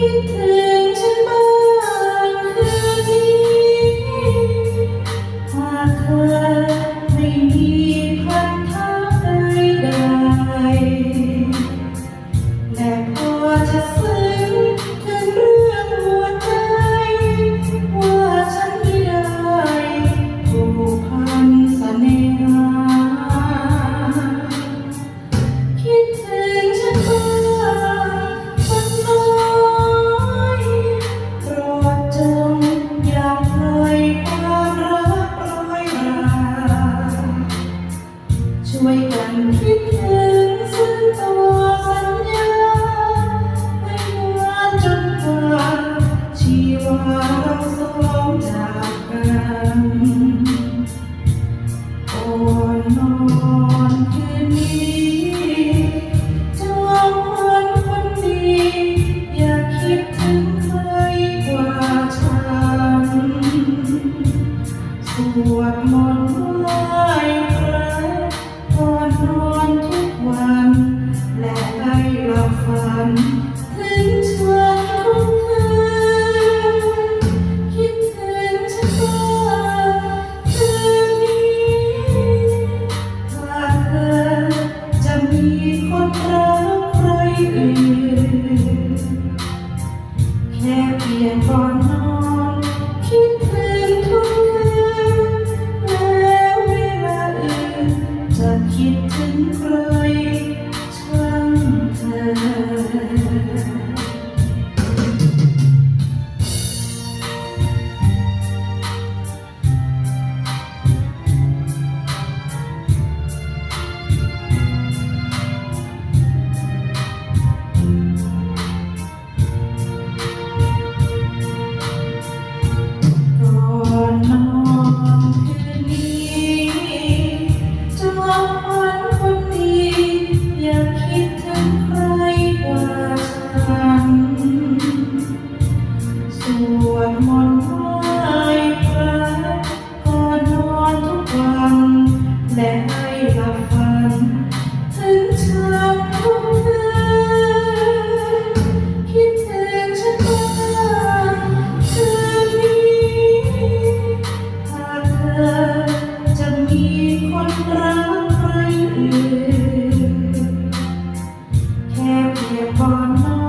you do. ช่วยกันคิดถึงซึ่งตัวสัญญาให้นานจนกว่าชีวาเราสองจากกันก่อนนอนคืนนี้จอมขวัญคนดีอย่าคิดถึงใครกว่าฉันสวดมนต์ upon my